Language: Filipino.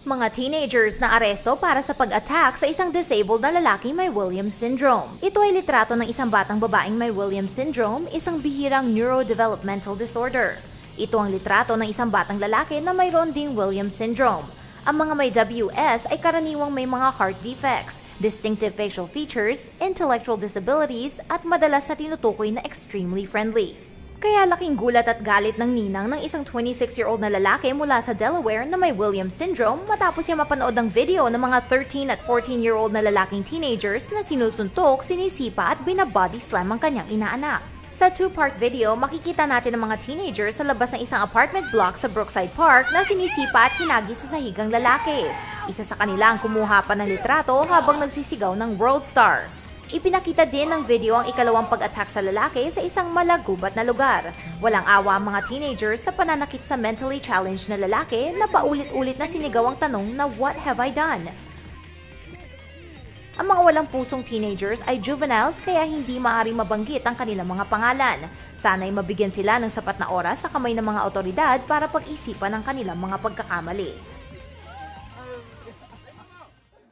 Mga teenagers na aresto para sa pag-attack sa isang disabled na lalaki may Williams syndrome. Ito ay litrato ng isang batang babaeng may Williams syndrome, isang bihirang neurodevelopmental disorder. Ito ang litrato ng isang batang lalaki na mayroon ding Williams syndrome. Ang mga may WS ay karaniwang may mga heart defects, distinctive facial features, intellectual disabilities, at madalas na tinutukoy na extremely friendly. Kaya laking gulat at galit ng ninang ng isang 26-year-old na lalaki mula sa Delaware na may Williams syndrome matapos siya mapanood ng video ng mga 13 at 14-year-old na lalaking teenagers na sinusuntok, sinisipa at binabody slam ang kanyang inaanak. Sa two-part video, makikita natin ang mga teenagers sa labas ng isang apartment block sa Brookside Park na sinisipa at hinagi sa sahigang lalaki. Isa sa kanila ang kumuha pa ng litrato habang nagsisigaw ng World Star. Ipinakita din ng video ang ikalawang pag-attack sa lalaki sa isang malagubat na lugar. Walang awa ang mga teenagers sa pananakit sa mentally challenged na lalaki na paulit-ulit na sinigaw ang tanong na what have I done? Ang mga walang pusong teenagers ay juveniles kaya hindi maaaring mabanggit ang kanilang mga pangalan. Sana'y mabigyan sila ng sapat na oras sa kamay ng mga otoridad para pag-isipan ang kanilang mga pagkakamali.